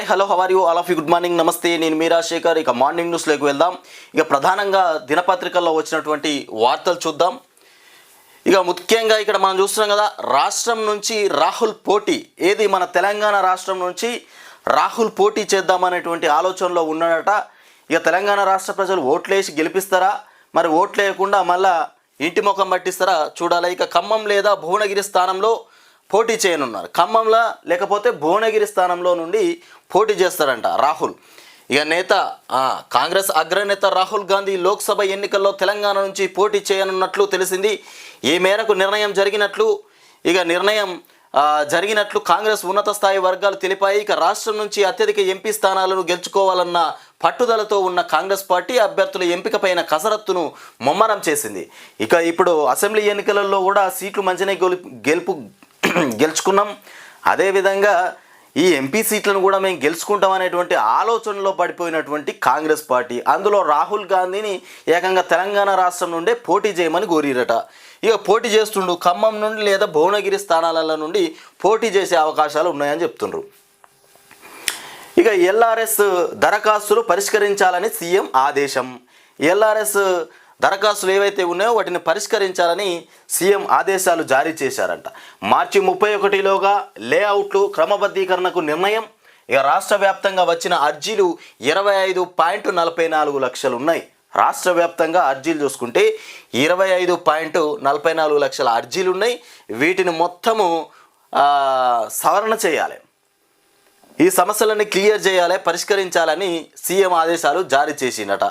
Hi hello how are you all of you good morning నమస్తే నేను మీరా శేఖర్. ఇక morning న్యూస్లోకి వెళ్దాం. ఇక ప్రధానంగా దినపత్రికల్లో వచ్చినటువంటి వార్తలు చూద్దాం. ఇక ముఖ్యంగా ఇక్కడ మనం చూస్తున్నాం కదా రాష్ట్రం నుంచి రాహుల్ పోటీ. ఏది మన తెలంగాణ రాష్ట్రం నుంచి రాహుల్ పోటీ చేద్దామనేటువంటి ఆలోచనలో ఉన్నాడట. ఇక తెలంగాణ రాష్ట్ర ప్రజలు ఓట్లేసి గెలిపిస్తారా? మరి ఓట్లేయకుండా మళ్ళా ఇంటి ముఖం పట్టిస్తారా? చూడాలి. ఇక ఖమ్మం లేదా భువనగిరి స్థానంలో పోటీ చేయనున్నారు. ఖమ్మంలో లేకపోతే భువనగిరి స్థానంలో నుండి పోటీ చేస్తారంట రాహుల్. ఇక నేత కాంగ్రెస్ అగ్రనేత రాహుల్ గాంధీ లోక్సభ ఎన్నికల్లో తెలంగాణ నుంచి పోటీ చేయనున్నట్లు తెలిసింది. ఈ మేరకు నిర్ణయం జరిగినట్లు ఇక నిర్ణయం జరిగినట్లు కాంగ్రెస్ ఉన్నత స్థాయి వర్గాలు తెలిపాయి. ఇక రాష్ట్రం నుంచి అత్యధిక ఎంపీ స్థానాలను గెలుచుకోవాలన్న పట్టుదలతో ఉన్న కాంగ్రెస్ పార్టీ అభ్యర్థుల ఎంపికపైన కసరత్తును ముమ్మరం చేసింది. ఇక ఇప్పుడు అసెంబ్లీ ఎన్నికలలో కూడా సీట్లు మంచినే గెలుపు గెలుచుకున్నాం. అదేవిధంగా ఈ ఎంపీ సీట్లను కూడా మేము గెలుచుకుంటాం అనేటువంటి ఆలోచనలో పడిపోయినటువంటి కాంగ్రెస్ పార్టీ. అందులో రాహుల్ గాంధీని ఏకంగా తెలంగాణ రాష్ట్రం నుండే పోటీ చేయమని కోరిరట. ఇక పోటీ చేస్తుండు ఖమ్మం నుండి లేదా భువనగిరి స్థానాల నుండి పోటీ చేసే అవకాశాలు ఉన్నాయని చెప్తుండ్రు. ఇక ఎల్ఆర్ఎస్ దరఖాస్తులు పరిష్కరించాలని సీఎం ఆదేశం. ఎల్ఆర్ఎస్ దరఖాస్తులు ఏవైతే ఉన్నాయో వాటిని పరిష్కరించాలని సీఎం ఆదేశాలు జారీ చేశారంట. మార్చి ముప్పై ఒకటిలోగా లేఅవుట్లు క్రమబద్ధీకరణకు నిర్ణయం. ఇక రాష్ట్ర వ్యాప్తంగా వచ్చిన అర్జీలు ఇరవై ఐదు పాయింట్ నలభై నాలుగు లక్షలు ఉన్నాయి. రాష్ట్ర వ్యాప్తంగా అర్జీలు చూసుకుంటే ఇరవై ఐదు పాయింట్ నలభై నాలుగు లక్షల అర్జీలు ఉన్నాయి. వీటిని మొత్తము సవరణ చేయాలి. ఈ సమస్యలను క్లియర్ చేయాలి పరిష్కరించాలని సీఎం ఆదేశాలు జారీ చేసిందట.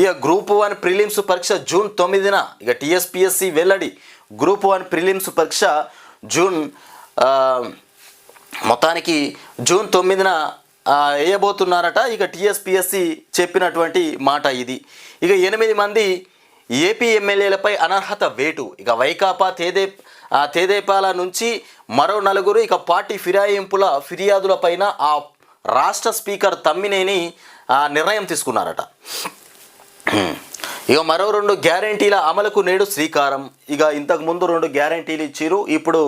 ఇక గ్రూప్ వన్ ప్రిలిమ్స్ పరీక్ష జూన్ తొమ్మిదిన ఇక టీఎస్పిఎస్సి వెల్లడి గ్రూప్ వన్ ప్రిలిమ్స్ పరీక్ష జూన్ మొత్తానికి జూన్ తొమ్మిదిన వేయబోతున్నారట. ఇక టీఎస్పిఎస్సి చెప్పినటువంటి మాట ఇది. ఇక ఎనిమిది మంది ఏపీ ఎమ్మెల్యేలపై అనర్హత వేటు. ఇక వైకాపా తేదే తేదేపాల నుంచి మరో నలుగురు ఇక పార్టీ ఫిరాయింపుల ఫిర్యాదులపైన ఆ రాష్ట్ర స్పీకర్ తమ్మినేని ఆ, నిర్ణయం తీసుకున్నారట. ఇక మరో రెండు గ్యారంటీల అమలుకు నేడు శ్రీకారం. ఇక ఇంతకు ముందు రెండు గ్యారంటీలు ఇచ్చిరు ఇప్పుడు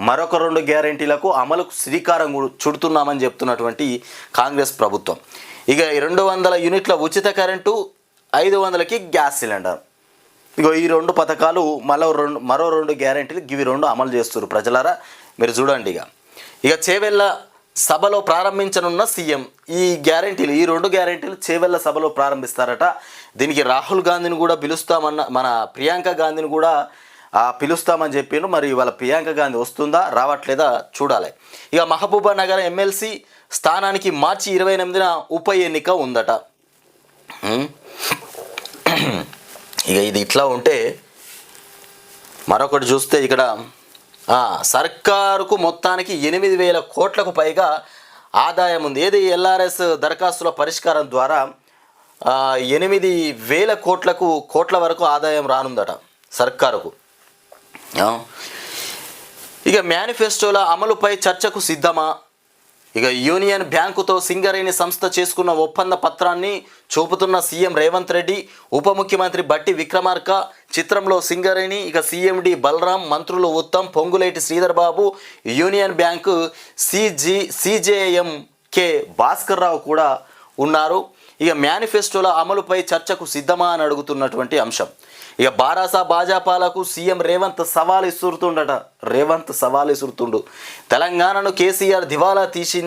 మరొక రెండు గ్యారంటీలకు అమలుకు శ్రీకారం చుడుతున్నామని చెప్తున్నటువంటి కాంగ్రెస్ ప్రభుత్వం. ఇక రెండు వందల యూనిట్ల ఉచిత కరెంటు ఐదు వందలకి గ్యాస్ సిలిండర్. ఇగో ఈ రెండు పథకాలు మరో రెండు మరో రెండు గ్యారంటీలు ఇవి రెండు అమలు చేస్తారు ప్రజలారా మీరు చూడండి ఇక ఇక చేవెళ్ళ సభలో ప్రారంభించనున్న సీఎం ఈ గ్యారంటీలు ఈ రెండు గ్యారంటీలు చేవెళ్ళ సభలో ప్రారంభిస్తారట. దీనికి రాహుల్ గాంధీని కూడా పిలుస్తామన్న మన ప్రియాంక గాంధీని కూడా పిలుస్తామని చెప్పాను మరి ఇవాళ ప్రియాంక గాంధీ వస్తుందా రావట్లేదా చూడాలి. ఇక మహబూబా నగర్ ఎమ్మెల్సీ స్థానానికి మార్చి ఇరవై ఎనిమిదిన ఉప ఎన్నిక ఉందట. ఇక ఇది ఇట్లా ఉంటే మరొకటి చూస్తే ఇక్కడ సర్కారుకు మొత్తానికి ఎనిమిది వేల కోట్లకు పైగా ఆదాయం ఉంది. ఏది? ఎల్ఆర్ఎస్ దరఖాస్తుల పరిష్కారం ద్వారా ఎనిమిది వేల కోట్లకు కోట్ల వరకు ఆదాయం రానుందట సర్కారుకు. ఇక మేనిఫెస్టోల అమలుపై చర్చకు సిద్ధమా? ఇక యూనియన్ బ్యాంకుతో సింగరేణి సంస్థ చేసుకున్న ఒప్పంద పత్రాన్ని చూపుతున్న సీఎం రేవంత్ రెడ్డి ఉప ముఖ్యమంత్రి బట్టి విక్రమార్క చిత్రంలో సింగరేణి ఇక సీఎండి బలరాం మంత్రులు Uttam Ponguleti Sridhar Babu union bank CG CGM K Bhaskar Rao కూడా ఉన్నారు. ఇక మేనిఫెస్టోల అమలుపై చర్చకు సిద్ధమా అని అడుగుతున్నటువంటి అంశం. ఇక బారాసా భాజపాలకు సీఎం రేవంత్ సవాల్ ఇస్తురుతుండట రేవంత్ సవాల్ ఇసురుతుండు తెలంగాణను కేసీఆర్ దివాలా తీసి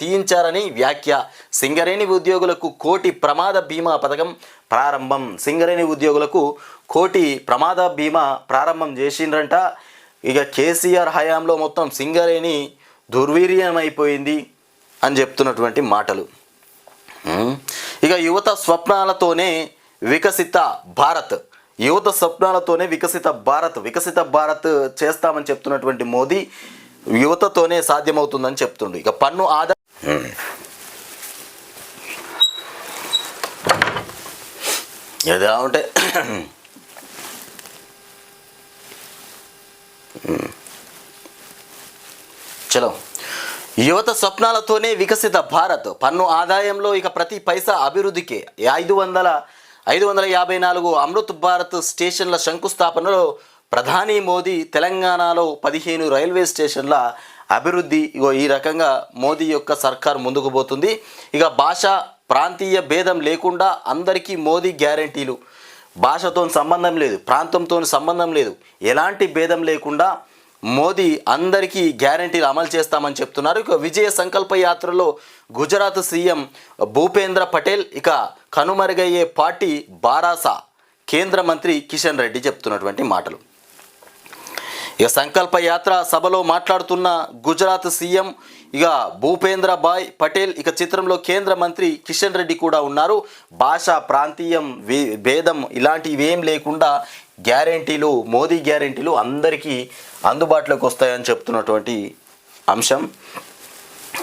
తీయించారని వ్యాఖ్య. సింగరేణి ఉద్యోగులకు కోటి ప్రమాద బీమా పథకం ప్రారంభం. సింగరేణి ఉద్యోగులకు కోటి ప్రమాద బీమా ప్రారంభం చేసిండ్రంట. ఇక కేసీఆర్ హయాంలో మొత్తం సింగరేణి దుర్వీర్యం అయిపోయింది అని చెప్తున్నటువంటి మాటలు. ఇక యువత స్వప్నాలతోనే వికసిత భారత్. యువత స్వప్నాలతోనే వికసిత భారత్ వికసిత భారత్ చేస్తామని చెప్తున్నటువంటి మోదీ యువతతోనే సాధ్యమవుతుందని చెప్తుండు. ఇక పన్ను ఆదా ఏదా ఉంటే చలో. యువత స్వప్నాలతోనే వికసిత భారత్. పన్ను ఆదాయంలో ఇక ప్రతి పైసా అభివృద్ధికే. ఐదు వందల ఐదు వందల యాభై నాలుగు అమృత్ భారత్ స్టేషన్ల శంకుస్థాపనలో ప్రధాని మోదీ తెలంగాణలో పదిహేను రైల్వే స్టేషన్ల అభివృద్ధి. ఇగో ఈ రకంగా మోదీ యొక్క సర్కార్ ముందుకు పోతుంది. ఇక భాష ప్రాంతీయ భేదం లేకుండా అందరికీ మోదీ గ్యారంటీలు. భాషతో సంబంధం లేదు ప్రాంతంతో సంబంధం లేదు. ఎలాంటి భేదం లేకుండా మోదీ అందరికీ గ్యారంటీలు అమలు చేస్తామని చెప్తున్నారు. ఇక విజయ సంకల్ప యాత్రలో గుజరాత్ సీఎం భూపేంద్ర పటేల్ ఇక కనుమరుగయ్యే పార్టీ బారాసా కేంద్ర మంత్రి కిషన్ రెడ్డి చెప్తున్నటువంటి మాటలు. ఇక సంకల్ప యాత్ర సభలో మాట్లాడుతున్న గుజరాత్ సీఎం ఇక భూపేంద్ర భాయ్ పటేల్ ఇక చిత్రంలో కేంద్ర మంత్రి కిషన్ రెడ్డి కూడా ఉన్నారు. భాష ప్రాంతీయం వే- భేదం ఇలాంటివి ఏం లేకుండా గ్యారెంటీలు మోదీ గ్యారెంటీలు అందరికీ అందుబాటులోకి వస్తాయని చెప్తున్నటువంటి అంశం.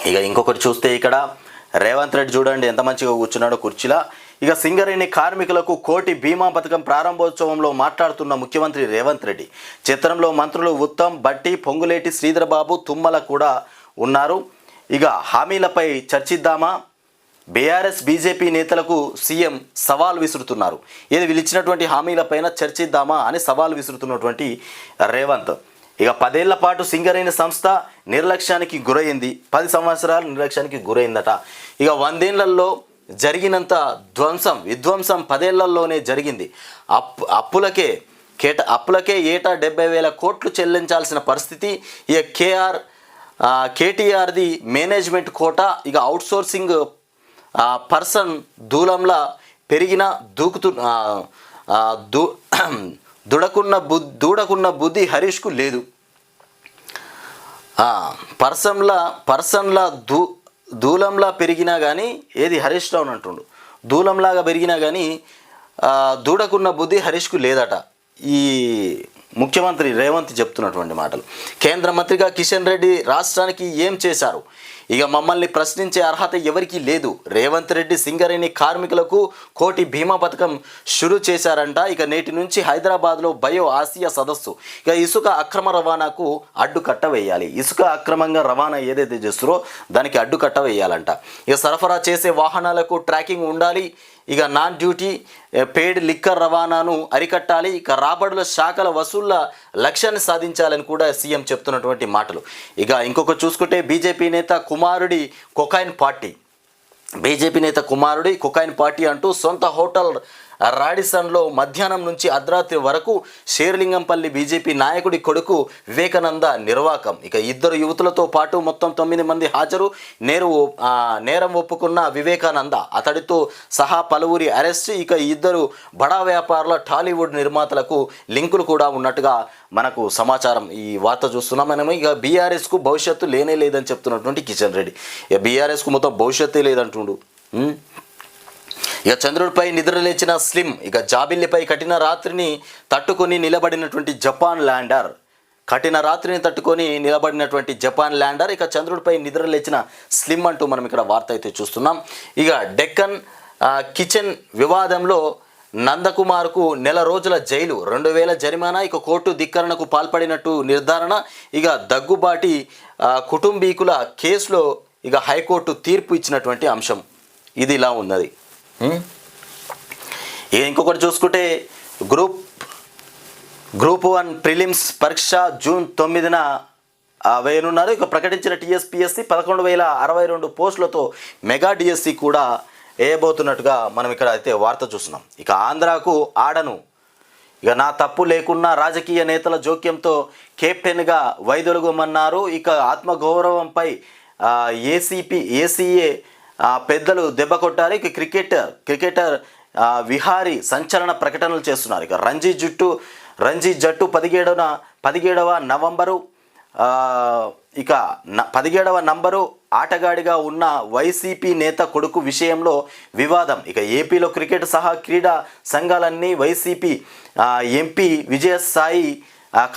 ఇక ఇంకొకటి చూస్తే ఇక్కడ రేవంత్ రెడ్డి చూడండి ఎంత మంచిగా కూర్చున్నాడో కుర్చీలా. ఇక సింగరేణి కార్మికులకు కోటి బీమా పథకం ప్రారంభోత్సవంలో మాట్లాడుతున్న ముఖ్యమంత్రి రేవంత్ రెడ్డి. చిత్రంలో మంత్రులు ఉత్తమ్ బట్టి పొంగులేటి శ్రీధరబాబు తుమ్మల కూడా ఉన్నారు. ఇక హామీలపై చర్చిద్దామా? బీఆర్ఎస్ బీజేపీ నేతలకు సీఎం సవాల్ విసురుతున్నారు. ఏది వీళ్ళిచ్చినటువంటి హామీలపైన చర్చిద్దామా అని సవాల్ విసురుతున్నటువంటి రేవంత్. ఇక పదేళ్ళ పాటు సింగరేణి సంస్థ నిర్లక్ష్యానికి గురైంది. పది సంవత్సరాలు నిర్లక్ష్యానికి గురైందట. ఇక వందేళ్ళలో జరిగినంత ధ్వంసం విధ్వంసం పదేళ్ళలోనే జరిగింది. అప్పు అప్పులకే కేట అప్పులకే ఏటా డెబ్బై వేల కోట్లు చెల్లించాల్సిన పరిస్థితి. ఇక కేఆర్ కేటీఆర్ది మేనేజ్మెంట్ కోట ఇక అవుట్సోర్సింగ్ ఆ, పర్సన్ దూలంలా పెరిగిన దూకుతు దూ దుడకున్న బుద్ధి దూడకున్న బుద్ధి హరీష్కు లేదు. పర్సన్లా పర్సన్ల దూ దూలంలా పెరిగినా కానీ ఏది హరీష్ రావు అంటుండు. దూలంలాగా పెరిగినా కానీ దూడకున్న బుద్ధి హరీష్కు లేదట. ఈ ముఖ్యమంత్రి రేవంత్ చెప్తున్నటువంటి మాటలు. కేంద్ర మంత్రిగా కిషన్ రెడ్డి రాష్ట్రానికి ఏం చేశారు? ఇక మమ్మల్ని ప్రశ్నించే అర్హత ఎవరికీ లేదు. రేవంత్ రెడ్డి సింగరేణి కార్మికులకు కోటి బీమా పథకం షురు చేశారంట. ఇక నేటి నుంచి హైదరాబాద్లో బయో ఆసియా సదస్సు. ఇక ఇసుక అక్రమ రవాణాకు అడ్డుకట్ట వేయాలి. ఇసుక అక్రమంగా రవాణా ఏదైతే చేస్తారో దానికి అడ్డుకట్ట వేయాలంట. ఇక సరఫరా చేసే వాహనాలకు ట్రాకింగ్ ఉండాలి. ఇక నాన్ డ్యూటీ పెయిడ్ లిక్కర్ రవాణాను అరికట్టాలి. ఇక రాబడుల శాఖల వసూళ్ళ లక్ష్యాన్ని సాధించాలని కూడా సీఎం చెప్తున్నటువంటి మాటలు. ఇక ఇంకొక చూసుకుంటే బీజేపీ నేత కుమారుడి కొకాయిన్ పార్టీ. బీజేపీ నేత కుమారుడి కుకాయిన్ పార్టీ అంటూ సొంత హోటల్ రాడిసన్లో మధ్యాహ్నం నుంచి అర్ధరాత్రి వరకు షేర్లింగంపల్లి బీజేపీ నాయకుడి కొడుకు వివేకానంద నిర్వాకం. ఇక ఇద్దరు యువతులతో పాటు మొత్తం తొమ్మిది మంది హాజరు. నేరు నేరం ఒప్పుకున్న వివేకానంద అతడితో సహా పలువురి అరెస్ట్. ఇక ఇద్దరు బడా వ్యాపారుల టాలీవుడ్ నిర్మాతలకు లింకులు కూడా ఉన్నట్టుగా మనకు సమాచారం ఈ వార్త చూస్తున్నాం. మనము ఇక బీఆర్ఎస్కు భవిష్యత్తు లేనే లేదని చెప్తున్నటువంటి కిషన్ రెడ్డి. ఇక బీఆర్ఎస్కు మొత్తం భవిష్యత్తే లేదంటుండు. ఇక చంద్రుడిపై నిద్రలేచిన స్లిమ్ ఇక జాబిల్లిపై కఠిన రాత్రిని తట్టుకొని నిలబడినటువంటి జపాన్ ల్యాండర్. కఠిన రాత్రిని తట్టుకొని నిలబడినటువంటి జపాన్ ల్యాండర్ ఇక చంద్రుడిపై నిద్రలేచిన స్లిమ్ అంటూ మనం ఇక్కడ వార్త అయితే చూస్తున్నాం. ఇక డెక్కన్ కిచెన్ వివాదంలో నందకుమార్కు నెల రోజుల జైలు రెండు వేల జరిమానా ఇక కోర్టు ధిక్కరణకు పాల్పడినట్టు నిర్ధారణ. ఇక దగ్గుబాటి కుటుంబీకుల కేసులో ఇక హైకోర్టు తీర్పు ఇచ్చినటువంటి అంశం. ఇది ఇలా ఉన్నది. ఇంకొకటి చూసుకుంటే గ్రూప్ గ్రూప్ వన్ ప్రిలిమ్స్ పరీక్ష జూన్ తొమ్మిదిన వేయనున్నారు. ఇక ప్రకటించిన టీఎస్పీఎస్సి పదకొండు వేల అరవై రెండు పోస్టులతో మెగా డిఎస్సి కూడా వేయబోతున్నట్టుగా మనం ఇక్కడ అయితే వార్త చూస్తున్నాం. ఇక ఆంధ్రాకు ఆడను. ఇక నా తప్పు లేకున్నా రాజకీయ నేతల జోక్యంతో కెప్టెన్గా వైదొలుగమన్నారు. ఇక ఆత్మగౌరవంపై ఏసీపీ ఏసీఏ పెద్దలు దెబ్బ కొట్టారు ఇక క్రికెటర్ క్రికెటర్ విహారీ సంచలన ప్రకటనలు చేస్తున్నారు. ఇక రంజీ జుట్టు రంజీ జట్టు పదిహేడవ పదిహేడవ నవంబరు ఇక పదిహేడవ నంబరు ఆటగాడిగా ఉన్న వైసీపీ నేత కొడుకు విషయంలో వివాదం. ఇక ఏపీలో క్రికెట్ సహా క్రీడా సంఘాలన్నీ వైసీపీ ఎంపీ విజయసాయి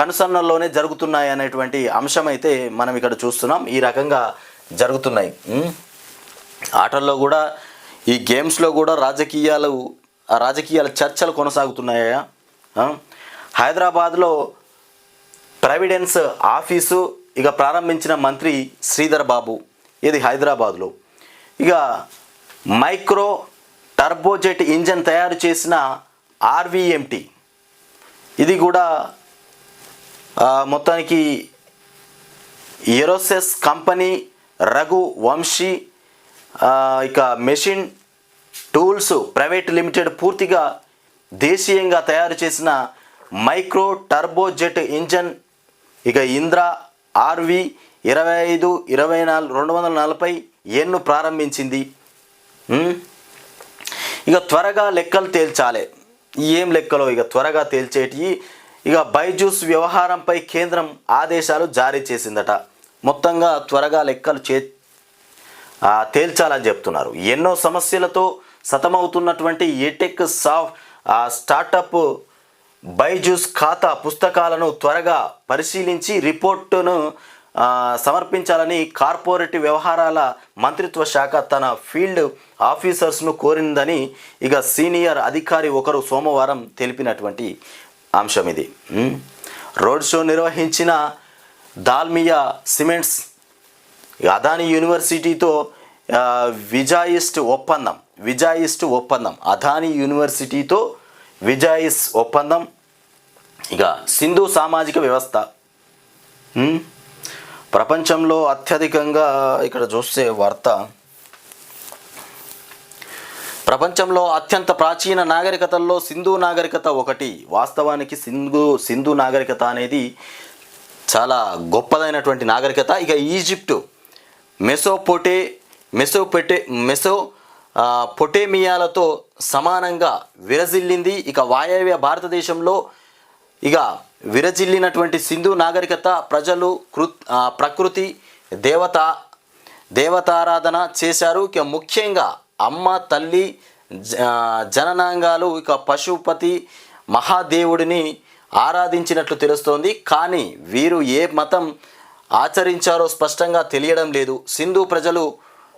కనుసన్నల్లోనే జరుగుతున్నాయి అనేటువంటి అంశం అయితే మనం ఇక్కడ చూస్తున్నాం. ఈ రకంగా జరుగుతున్నాయి. ఆటల్లో కూడా ఈ గేమ్స్లో కూడా రాజకీయాలు రాజకీయాల చర్చలు కొనసాగుతున్నాయా? హైదరాబాద్లో ప్రావిడెన్స్ ఆఫీసు ఇక ప్రారంభించిన మంత్రి శ్రీధర్ బాబు. ఇది హైదరాబాద్లో? ఇక మైక్రో టర్బోజెట్ ఇంజన్ తయారు చేసిన ఆర్వీఎంటీ. ఇది కూడా మొత్తానికి ఎరోసెస్ కంపెనీ రఘు వంశీ ఇక మెషిన్ టూల్స్ ప్రైవేట్ లిమిటెడ్ పూర్తిగా దేశీయంగా తయారు చేసిన మైక్రో టర్బోజెట్ ఇంజన్ ఇక ఇంద్రా ఆర్వి ఇరవై ఐదు ఇరవై నాలుగు రెండు వందల నలభై ఎన్ను ప్రారంభించింది. ఇక త్వరగా లెక్కలు తేల్చాలి. ఏం లెక్కలో? ఇక త్వరగా తేల్చేటి ఇక బైజూస్ వ్యవహారంపై కేంద్రం ఆదేశాలు జారీ చేసిందట. మొత్తంగా త్వరగా లెక్కలు చే తేల్చాలని చెప్తున్నారు. ఎన్నో సమస్యలతో సతమవుతున్నటువంటి ఏటెక్ సాఫ్ట్ స్టార్టప్ బైజూస్ ఖాతా పుస్తకాలను త్వరగా పరిశీలించి రిపోర్టును సమర్పించాలని కార్పొరేట్ వ్యవహారాల మంత్రిత్వ శాఖ తన ఫీల్డ్ ఆఫీసర్స్ను కోరిందని ఇక సీనియర్ అధికారి ఒకరు సోమవారం తెలిపినటువంటి అంశం ఇది. రోడ్ షో నిర్వహించిన దాల్మియా సిమెంట్స్ అదాని యూనివర్సిటీతో విజాయిస్ట్ ఒప్పందం విజాయిస్ట్ ఒప్పందం అదాని యూనివర్సిటీతో విజాయిస్ ఒప్పందం. ఇక సింధు సామాజిక వ్యవస్థ. ప్రపంచంలో అత్యధికంగా ఇక్కడ చూస్తే వార్త. ప్రపంచంలో అత్యంత ప్రాచీన నాగరికతల్లో సింధు నాగరికత ఒకటి. వాస్తవానికి సింధు సింధు నాగరికత అనేది చాలా గొప్పదైనటువంటి నాగరికత. ఇక ఈజిప్టు. మెసోపోటే మెసోపెటే మెసో పొటేమియాలతో సమానంగా విరజిల్లింది. ఇక వాయవ్య భారతదేశంలో ఇక విరజిల్లినటువంటి సింధు నాగరికత ప్రజలు కృ ప్రకృతి దేవత దేవతారాధన చేశారు. ఇక ముఖ్యంగా అమ్మ తల్లి జ- జననాంగాలు ఇక పశుపతి మహాదేవుడిని ఆరాధించినట్లు తెలుస్తోంది. కానీ వీరు ఏ మతం ఆచరించారో స్పష్టంగా తెలియడం లేదు. సింధు ప్రజలు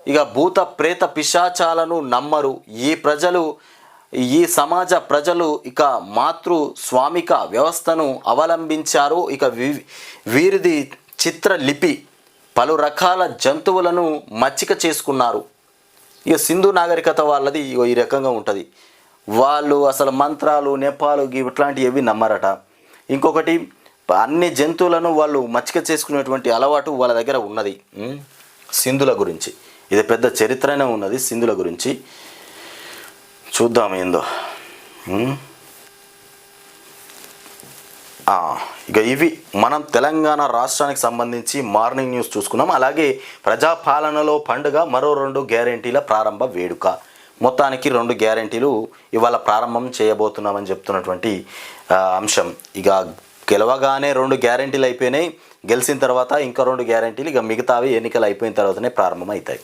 ఇక భూత ప్రేత పిశాచాలను నమ్మరు. ఈ ప్రజలు ఈ సమాజ ప్రజలు ఇక మాతృ స్వామిక వ్యవస్థను అవలంబించారు. ఇక వీరిది చిత్రలిపి పలు రకాల జంతువులను మచ్చిక చేసుకున్నారు. ఇక సింధు నాగరికత వాళ్ళది ఇగో ఈ రకంగా ఉంటుంది. వాళ్ళు అసలు మంత్రాలు నెపాలు ఇట్లాంటివి నమ్మరట. ఇంకొకటి అన్ని జంతువులను వాళ్ళు మచ్చిక చేసుకునేటువంటి అలవాటు వాళ్ళ దగ్గర ఉన్నది. సింధుల గురించి. ఇది పెద్ద చరిత్రనే ఉన్నది సింధుల గురించి. చూద్దాం ఏందో. ఇక ఇవి మనం తెలంగాణ రాష్ట్రానికి సంబంధించి మార్నింగ్ న్యూస్ చూసుకున్నాం. అలాగే ప్రజాపాలనలో పండుగ మరో రెండు గ్యారెంటీల ప్రారంభ వేడుక. మొత్తానికి రెండు గ్యారెంటీలు ఇవాళ ప్రారంభం చేయబోతున్నామని చెప్తున్నటువంటి అంశం. ఇక గెలవగానే రెండు గ్యారెంటీలు అయిపోయినాయి. గెలిచిన తర్వాత ఇంకా రెండు గ్యారెంటీలు ఇక మిగతావి ఎన్నికలు అయిపోయిన తర్వాతనే ప్రారంభం అవుతాయి